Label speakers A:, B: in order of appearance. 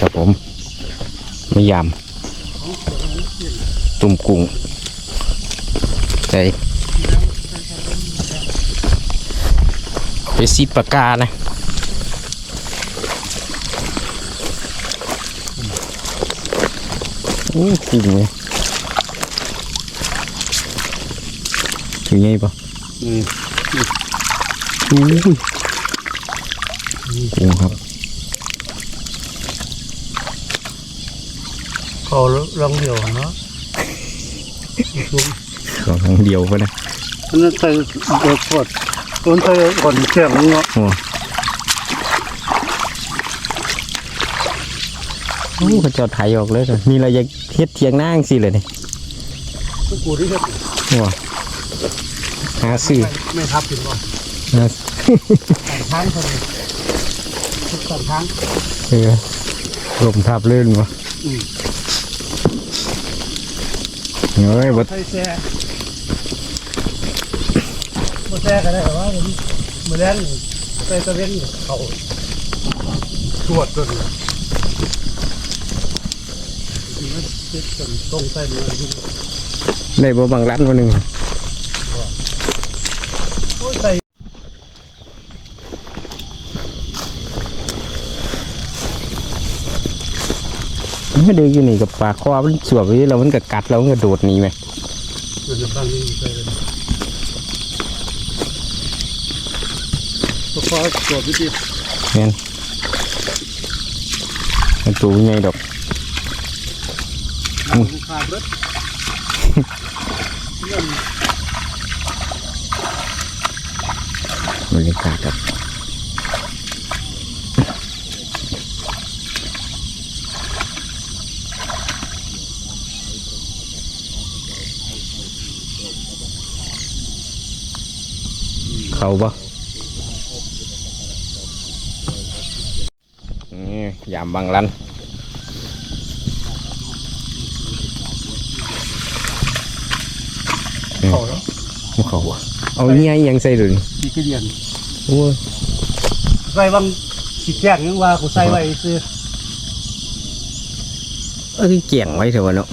A: ครับผมไม่ยำตุ่มกุ้งใส่ไปซีดปากกานะโอ้จริงเลยถึงไงปะ
B: อืม
A: อุ้ยกุ้งครับ
B: ขาลองเดียวเนาะ
A: สองครั้งเดียวก็นะ
B: มันนใส่เด็กปวดมันใส่ก่อนเชียงเนาะ
A: โอ้โอ้เขาเจ้าไถออกเลยนะมีอะไรจะเฮ็ดเทียงหน้าจังสิเลยนี่
B: กูที่เฮ็ด
A: โอ้หาซื้อ
B: ไม่ทับถึงบ่
A: หา
B: สามครั้งเท่านั้นสามครั้ง
A: เออลมทับลื่นวะ
B: อืม
A: เฮ้ยบด
B: ใส่แซ่บดแซ่ก็ได้แต่ว่าผมมือแรกนี่ใส่ตะเวนเขาตรวจตัวนี้มันติดกันตรงใส่มือที่
A: ได้บ่บางร้านวันหนึ่ง
B: โอ้ยใส่
A: ไม่ได้อยู่นี่กับปลาคอมันสวบไว้แล้วมันก็กัดแล้วมันก็โดดหนีไหม
B: มันจะบางนี่ใส่เลยก็ขอตรวจวิธี
A: แม่นมันตัวใหญ่ดอก
B: อืมขาดรถเรื่อง
A: บรรยากาศครับ เขาปะนี่ยามบางรัน
B: เขาแล้ว
A: บ่เขาอะเอาเงี้ยยังใส่เลย
B: มีกี่เดือน
A: โอ้ย
B: ใส่บางขีดแจ้งยังว่ากูใส่ไว้ซื้อ
A: เอ้ยเกี่ยงไว้เถอะวะเนาะ